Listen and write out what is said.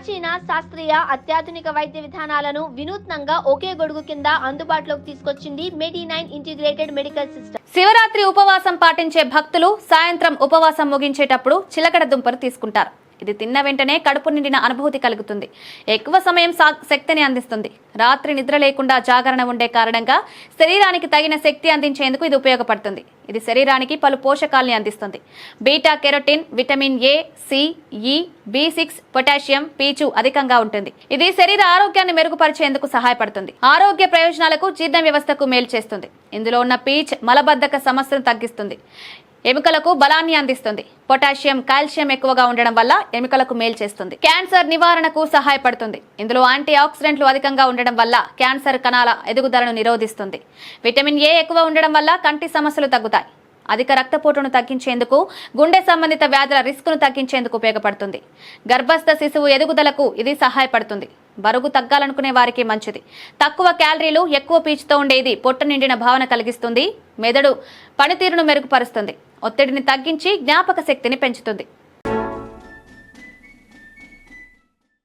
ప్రాచీన శాస్త్రీయ అత్యాధునిక వైద్య విధానాలను వినూత్నంగా ఒకే గొడుగు కింద అందుబాటులోకి తీసుకొచ్చింది medi nine integrated medical system. Shivaratri ఉపవాసం పాటించే భక్తులు సాయంత్రం ఉపవాసం ముగించేటప్పుడు చిలకడ దుంపలు తీసుకుంటారు. ఇది తిన్న వెంటనే కడుపు నిండిన అనుభూతి కలుగుతుంది. ఎక్కువ సమయం శక్తిని అందిస్తుంది. రాత్రి నిద్ర లేకుండా జాగరణ ఉండే కారణంగా శరీరానికి తగిన శక్తి అందించేందుకు ఇది ఉపయోగపడుతుంది. ఇది శరీరానికి పలు పోషకాల్ని అందిస్తుంది. Beta carotene vitamin A C E B six potassium పీచు అధికంగా ఉంటుంది. ఇది శరీర ఆరోగ్యాన్ని మెరుగుపరిచేందుకు సహాయపడుతుంది. ఆరోగ్య ప్రయోజనాలకు జీర్ణ వ్యవస్థకు మేలు చేస్తుంది. ఇందులో ఉన్న పీచ్ మలబద్ధక సమస్యను తగ్గిస్తుంది. ఎముకలకు బలాన్ని అందిస్తుంది. పొటాషియం కాల్షియం ఎక్కువగా ఉండడం వల్ల ఎముకలకు మేలు చేస్తుంది. క్యాన్సర్ నివారణకు సహాయపడుతుంది. ఇందులో యాంటీ ఆక్సిడెంట్లు అధికంగా ఉండడం వల్ల క్యాన్సర్ కణాల ఎదుగుదలను నిరోధిస్తుంది. విటమిన్ ఏ ఎక్కువ ఉండడం వల్ల కంటి సమస్యలు తగ్గుతాయి. అధిక రక్తపోటును తగ్గించేందుకు గుండె సంబంధిత వ్యాధుల రిస్క్ను తగ్గించేందుకు ఉపయోగపడుతుంది. గర్భస్థ శిశువు ఎదుగుదలకు ఇది సహాయపడుతుంది. బరువు తగ్గాలనుకునే వారికి మంచిది. తక్కువ క్యాలరీలు ఎక్కువ పీచుతో ఉండేది పొట్ట నిండిన భావన కలిగిస్తుంది. మెదడు పనితీరును మెరుగుపరుస్తుంది. ఒత్తిడిని తగ్గించి జ్ఞాపక శక్తిని పెంచుతుంది.